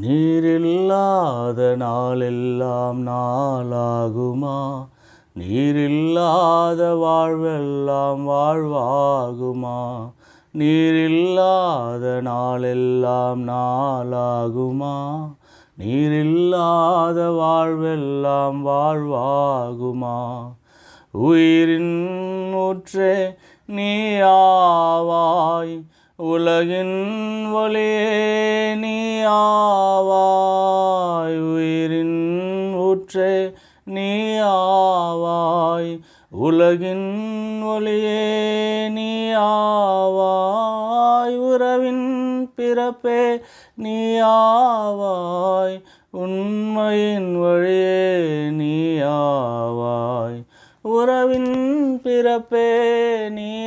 நீரில்லாத நாளெல்லாம் நாளாகுமா? நீரில்லாத வாழ்வெல்லாம் வாழ்வாகுமா? நீரில்லாத நாளெல்லாம் நாளாகுமா? நீரில்லாத வாழ்வெல்லாம் வாழ்வாகுமா? உயிரின் ஊற்றே நீயாவாய் உலகின் ஒளியே உயிரின் ஊற்றே நீயாவாய் உலகின் ஒளியே நீயாவாய் உறவின் பிறப்பே நீயாவாய் உண்மையின் வழியே நீயாவாய் உறவின் பிறப்பே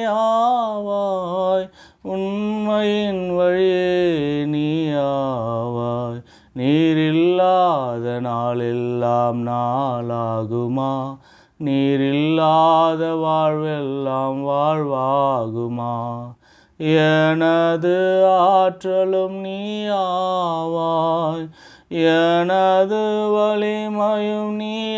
ஆவாய் உண்மையின் வழியே நீயாவாய் நீரில்லாத நாளெல்லாம் நாளாகுமா? நீரில்லாத வாழ்வெல்லாம் வாழ்வாகுமா? எனது ஆற்றலும் நீ ஆவாய் எனது வலிமையும் நீ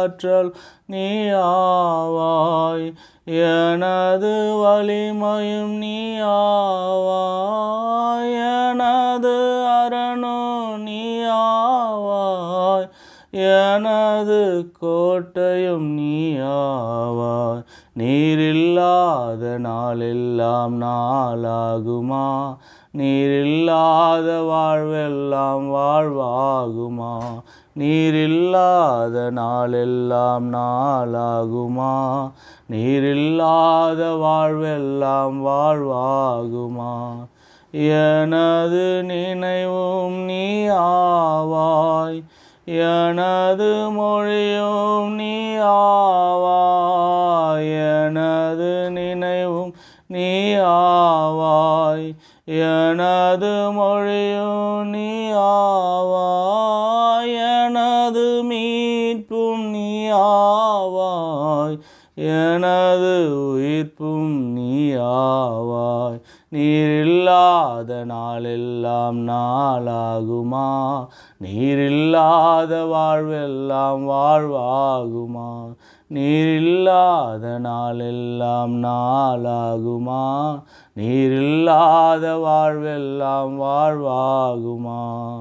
ஆற்றல் நீ ஆவாய் எனது வலிமையும் நீ ஆவாய் எனது அரணோ நீ ஆவாய் எனது கோட்டையும் நீ ஆவாய் நீரில்லாத நாளெல்லாம் நாளாகுமா? நீரில்லாத வாழ்வெல்லாம் வாழ்வாகுமா? நீரில்லாத நாளெல்லாம் நாளாகுமா? நீரில்லாத வாழ்வெல்லாம் வாழ்வாகுமா? எனது நினைவும் நீ ஆவாய். எனது மொழியும் நீ ஆவாய். எனது நினைவும் நீ ஆவாய். என எனது உயிர்ப்பும் நீ ஆவாய். நீரில்லாத நாளெல்லாம் நாளாகுமா? நீரில்லாத வாழ்வெல்லாம் வாழ்வாகுமா? நீரில்லாத நாளெல்லாம் நாளாகுமா? நீரில்லாத வாழ்வெல்லாம் வாழ்வாகுமா?